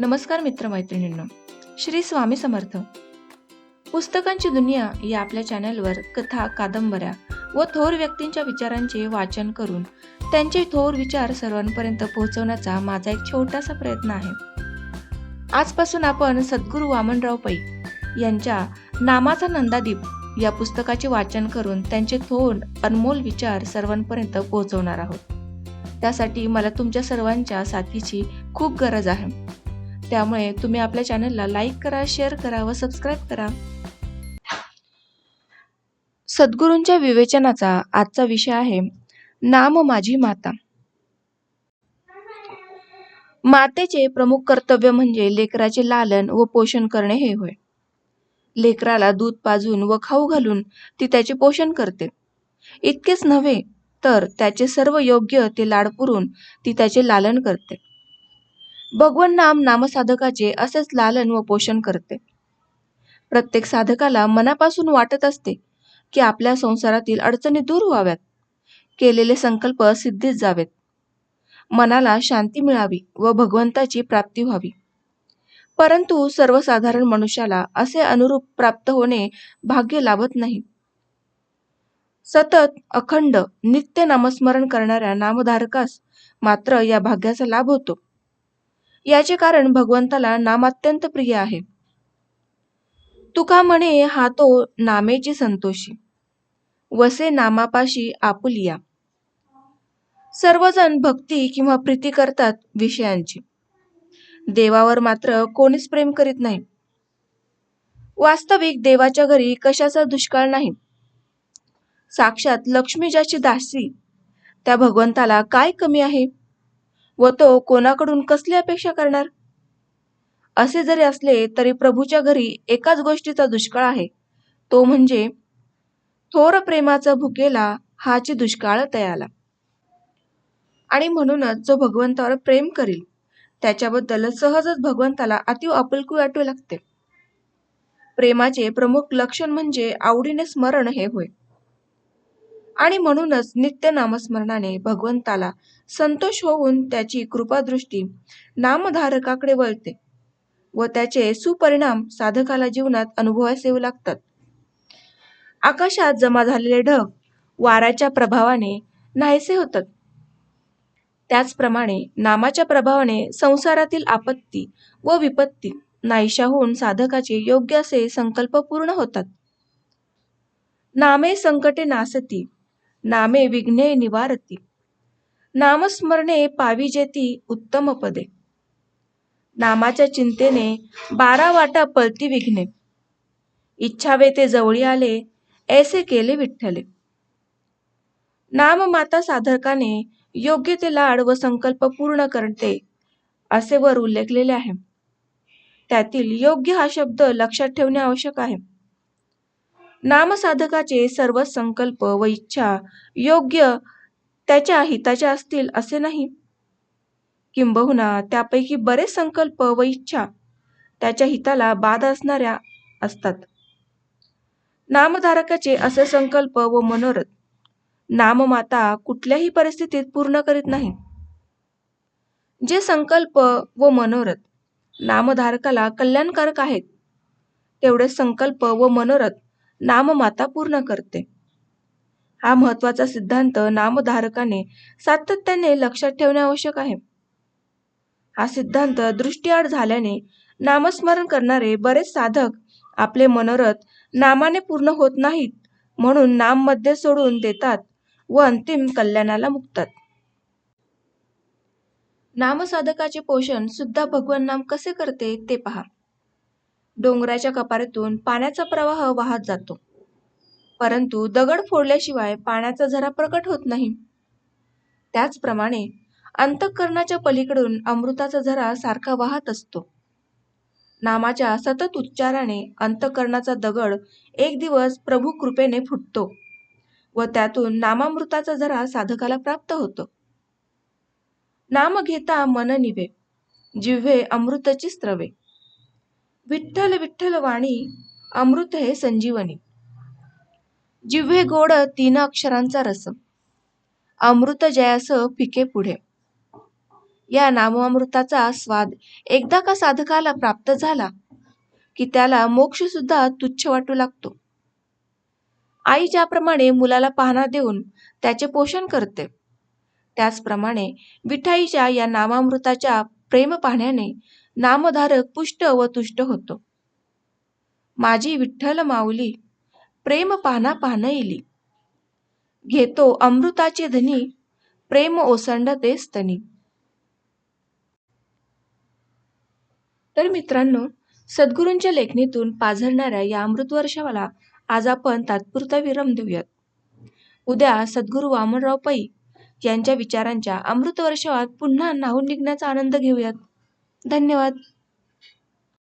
नमस्कार मित्रमैत्रिणींनो श्री स्वामी समर्थ. पुस्तकांची दुनिया या आपल्या चॅनलवर कथा कादंबऱ्या व थोर व्यक्तींच्या विचारांचे वाचन करून त्यांचे थोर विचार सर्वांपर्यंत पोहोचवण्याचा माझा एक छोटासा प्रयत्न आहे. आजपासून आपण सद्गुरू वामनराव पै यांच्या नामाचा नंदादीप या पुस्तकाचे वाचन करून त्यांचे थोर अनमोल विचार सर्वांपर्यंत पोहोचवणार आहोत. त्यासाठी मला तुमच्या सर्वांच्या साथीची खूप गरज आहे. त्यामुळे तुम्ही आपल्या चॅनलला लाईक करा शेअर करा व सबस्क्राईब करा. सद्गुरूंच्या विवेचनाचा आजचा विषय आहे नाम माझी माता. मातेचे प्रमुख कर्तव्य म्हणजे लेकराचे लालन व पोषण करणे हे होय. लेकराला दूध पाजून व खाऊ घालून ती त्याचे पोषण करते. इतकेच नव्हे तर त्याचे सर्व योग्य ते लाड पुरून ती त्याचे लालन करते. भगवन नाम नामसाधकाचे असेच लालन व पोषण करते. प्रत्येक साधकाला मनापासून वाटत असते की आपल्या संसारातील अडचणी दूर व्हाव्यात. केलेले संकल्प सिद्धीत जावेत. मनाला शांती मिळावी व भगवंताची प्राप्ती व्हावी. परंतु सर्वसाधारण मनुष्याला असे अनुरूप प्राप्त होणे भाग्य लाभत नाही. सतत अखंड नित्य नामस्मरण करणाऱ्या नामधारकास मात्र या भाग्याचा लाभ होतो. याचे कारण भगवंताला नाम अत्यंत प्रिय आहे. तुका म्हणे हा तो नामेची संतोषी. वसे नामापाशी आपुलिया. सर्वजण भक्ती किंवा प्रीती करतात विषयांची. देवावर मात्र कोणीच प्रेम करीत नाही. वास्तविक देवाच्या घरी कशाचा दुष्काळ नाही? साक्षात लक्ष्मी ज्याची दासी त्या भगवंताला काय कमी आहे? व तो कोणाकडून कसली अपेक्षा करणार? असे जरी असले तरी प्रभूच्या घरी एकाच गोष्टीचा दुष्काळ आहे. तो म्हणजे थोर प्रेमाचा भुकेला हाची दुष्काळ तयाला. आणि म्हणूनच जो भगवंतावर प्रेम करील त्याच्याबद्दल सहजच भगवंताला अतिव आपुलकी वाटू लागते. प्रेमाचे प्रमुख लक्षण म्हणजे आवडीने स्मरण हे होय. आणि म्हणूनच नित्य नामस्मरणाने भगवंताला संतोष होऊन त्याची कृपादृष्टी नामधारकाकडे वळते व त्याचे सुपरिणाम साधकाला जीवनात अनुभवास येऊ लागतात. आकाशात जमा झालेले ढग वाऱ्याच्या प्रभावाने नाहीसे होतात. त्याचप्रमाणे नामाच्या प्रभावाने संसारातील आपत्ती व विपत्ती नाहीशा होऊन साधकाचे योग्य असे संकल्प पूर्ण होतात. नामे संकटे नासती नामे विघ्ने निवारती. नामस्मरणे पाविजेती उत्तम पदे. नामाच्या चिंतेने बारा वाटा पळती विघ्ने. इच्छावे ते जवळी आले ऐसे केले विठ्ठले. नाम माता साधकाने योग्य ते लाड व संकल्प पूर्ण करते असे वर उल्लेखलेले आहे. त्यातील योग्य हा शब्द लक्षात ठेवणे आवश्यक आहे. नामसाधकाचे सर्व संकल्प व इच्छा योग्य त्याच्या हिताच्या असतील असे नाही. किंबहुना त्यापैकी बरेच संकल्प व इच्छा त्याच्या हिताला बाधा असणाऱ्या असतात. नामधारकाचे असे संकल्प व मनोरथ नाममाता कुठल्याही परिस्थितीत पूर्ण करीत नाही. जे संकल्प व मनोरथ नामधारकाला कल्याणकारक आहेत तेवढे संकल्प व मनोरथ नाममाता पूर्ण करते. हा महत्त्वाचा सिद्धांत नामधारकाने सातत्याने लक्षात ठेवणे आवश्यक आहे. हा सिद्धांत दृष्टीआड झाल्याने नामस्मरण करणारे बरेच साधक आपले मनोरथ नामाने पूर्ण होत नाहीत म्हणून नाममध्ये सोडून देतात व अंतिम कल्याणाला मुक्तात. नामसाधकाचे पोषण सुद्धा भगवान नाम कसे करते ते पहा. डोंगराच्या कपारीतून पाण्याचा प्रवाह वाहत जातो. परंतु दगड फोडल्याशिवाय पाण्याचा झरा प्रकट होत नाही. त्याचप्रमाणे अंतःकरणाच्या पलीकडून अमृताचा झरा सारखा वाहत असतो. नामाच्या सतत उच्चाराने अंतःकरणाचा दगड एक दिवस प्रभू कृपेने फुटतो व त्यातून नामामृताचा झरा साधकाला प्राप्त होतो. नाम घेता मन निवे जिव्हे अमृतची स्त्रवे विठ्ठल विठ्ठल वाणी अमृत हे संजीवनी. जिव्हे गोड तीन अक्षरांचा रस अमृत जयास पिके पुढे. या नामामृताचा स्वाद एकदा का साधकाला प्राप्त झाला की त्याला मोक्ष सुद्धा तुच्छ वाटू लागतो. आई ज्याप्रमाणे मुलाला पाहणा देऊन त्याचे पोषण करते त्याचप्रमाणे विठाईच्या या नामामृताच्या प्रेम पाहण्याने नामधारक पुष्ट व तुष्ट होतो. माझी विठ्ठल माऊली प्रेम पाना पान येली घेतो अमृताचे धनी प्रेम ओसंडते स्तनी. तर मित्रांनो सद्गुरूंच्या लेखणीतून पाझरणाऱ्या या अमृतवर्षाला आज आपण तात्पुरता विराम देऊयात. उद्या सद्गुरू वामनराव पै यांच्या विचारांच्या अमृतवर्षात पुन्हा नाहून निघण्याचा आनंद घेऊयात. धन्यवाद.